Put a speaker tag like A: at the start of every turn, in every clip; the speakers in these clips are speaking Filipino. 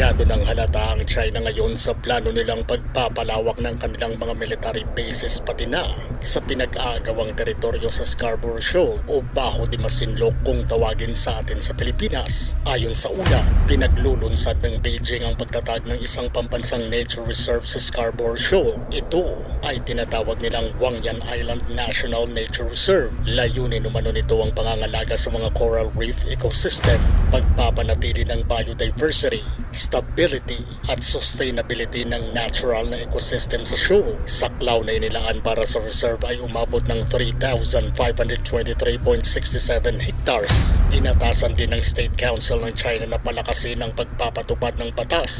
A: Masyado ng halata ang China ngayon sa plano nilang pagpapalawak ng kanilang mga military bases pati na sa pinag-aagawang teritoryo sa Scarborough Shoal o Baho de Masinloc kung tawagin sa atin sa Pilipinas. Ayon sa una, pinaglulunsad ng Beijing ang pagtatag ng isang pambansang nature reserve sa Scarborough Shoal. Ito ay tinatawag nilang Wangyan Island National Nature Reserve. Layunin umano nito ang pangangalaga sa mga coral reef ecosystem, pagpapanatili ng biodiversity, stability at sustainability ng natural na ecosystem sa shoal. Saklaw na inilaan para sa reserve ay umabot ng 3,523.67 hectares. Inatasan din ng State Council ng China na palakasin ang pagpapatupad ng batas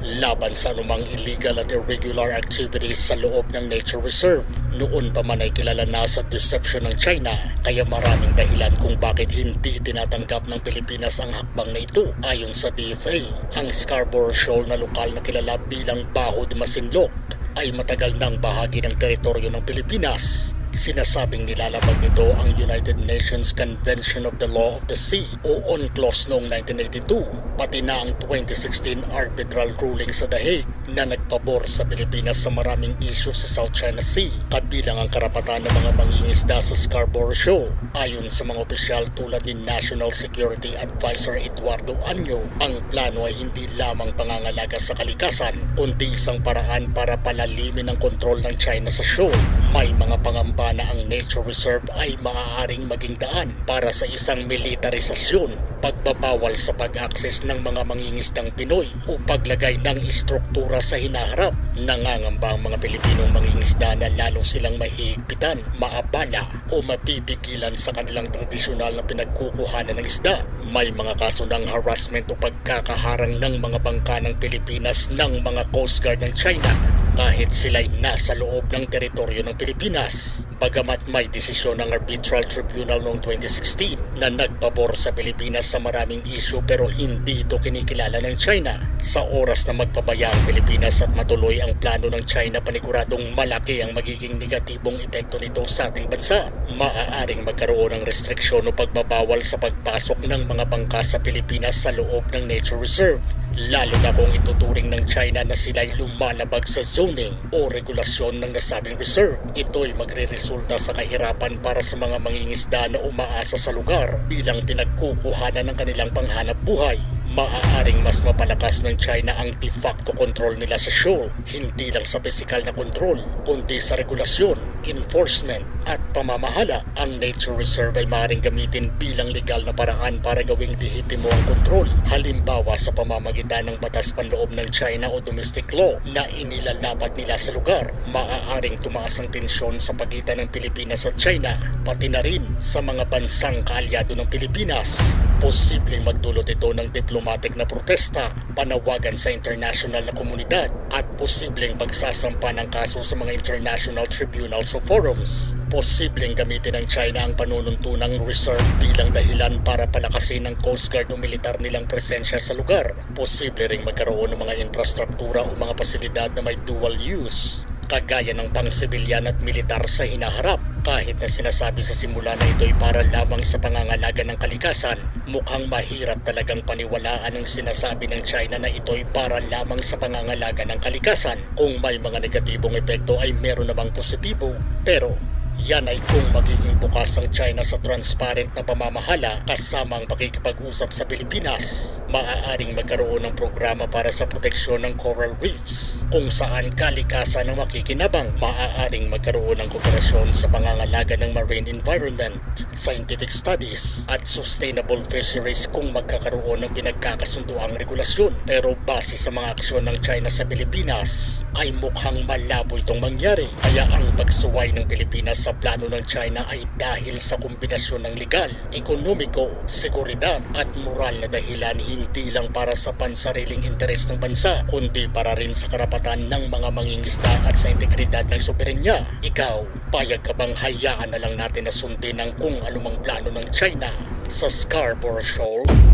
A: laban sa anumang illegal at irregular activities sa loob ng nature reserve. Noon pa man ay kilala na sa deception ng China kaya maraming dahilan kung bakit hindi tinatanggap ng Pilipinas ang hakbang na ito. Ayon sa DFA, ang Scarborough Shoal na lokal na kilala bilang Baho de Masinloc ay matagal nang bahagi ng teritoryo ng Pilipinas. Sinasabing nilalabag nito ang United Nations Convention of the Law of the Sea o UNCLOS noong 1982, pati na ang 2016 arbitral ruling sa The Hague na nagpabor sa Pilipinas sa maraming issue sa South China Sea, kabilang ang karapatan ng mga mangingisda sa Scarborough Shoal. Ayon sa mga opisyal tulad ni National Security Advisor Eduardo Anyo, ang plano ay hindi lamang pangangalaga sa kalikasan, kundi isang paraan para palalimin ang kontrol ng China sa shoal. May mga pangamba na ang nature reserve ay maaaring maging daan para sa isang militarisasyon, pagbabawal sa pag-access ng mga mangingisdang Pinoy o paglagay ng istruktura sa hinaharap. Nangangamba ang mga Pilipinong mangingisda na lalo silang mahihigpitan, maabala o mapipigilan sa kanilang tradisyonal na pinagkukuhanan ng isda. May mga kaso ng harassment o pagkakaharang ng mga bangka ng Pilipinas ng mga Coast Guard ng China kahit sila'y nasa loob ng teritoryo ng Pilipinas. Bagamat may desisyon ng Arbitral Tribunal noong 2016 na nagpabor sa Pilipinas sa maraming issue pero hindi ito kinikilala ng China. Sa oras na magpabaya ang Pilipinas at matuloy ang plano ng China paniguradong malaki ang magiging negatibong epekto nito sa ating bansa. Maaaring magkaroon ng restriksyon o pagbabawal sa pagpasok ng mga bangka sa Pilipinas sa loob ng Nature Reserve lalo na kung ituturing ng China na sila'y lumalabag sa zoning o regulasyon ng nasabing reserve. Ito'y magre-resulta sa kahirapan para sa mga mangingisda na umaasa sa lugar bilang pinagkukuhanan ng kanilang panghanap buhay. Maaaring mas mapalakas ng China ang de facto control nila sa shoal, hindi lang sa physical na control, kundi sa regulasyon, enforcement at pamamahala. Ang nature reserve ay maaaring gamitin bilang legal na paraan para gawing lehitimo ang kontrol. Halimbawa sa pamamagitan ng batas panloob ng China o domestic law na inilalapat nila sa lugar. Maaaring tumaas ang tensyon sa pagitan ng Pilipinas at China, pati na rin sa mga bansang kaalyado ng Pilipinas. Posibleng magdulot ito ng diplomatic na protesta, panawagan sa international na komunidad at posibleng pagsasampa ng kaso sa mga international tribunals o forums. Posibleng gamitin ng China ang panununtunang reserve bilang dahilan para palakasin ng Coast Guard o militar nilang presensya sa lugar. Posible ring magkaroon ng mga infrastruktura o mga pasilidad na may dual use kagaya ng pang-sibilyan at militar sa hinaharap. Kahit na sinasabi sa simula na ito'y para lamang sa pangangalaga ng kalikasan, mukhang mahirap talagang paniwalaan ang sinasabi ng China na ito'y para lamang sa pangangalaga ng kalikasan. Kung may mga negatibong epekto ay meron namang positibo, pero yan ay kung magiging bukas ang China sa transparent na pamamahala kasama ang pakikipag-usap sa Pilipinas. Maaaring magkaroon ng programa para sa proteksyon ng coral reefs kung saan kalikasan ang makikinabang. Maaaring magkaroon ng kooperasyon sa pangangalaga ng marine environment, scientific studies at sustainable fisheries kung magkakaroon ng pinagkakasunduang regulasyon. Pero base sa mga aksyon ng China sa Pilipinas ay mukhang malabo itong mangyari. Kaya ang pagsuway ng Pilipinas sa plano ng China ay dahil sa kombinasyon ng legal, ekonomiko, seguridad at moral na dahilan hindi lang para sa pansariling interes ng bansa kundi para rin sa karapatan ng mga mangingisda at sa integridad ng soberenya. Ikaw, payag ka bang hayaan na lang natin na sundin ang kung anumang plano ng China sa Scarborough Shoal?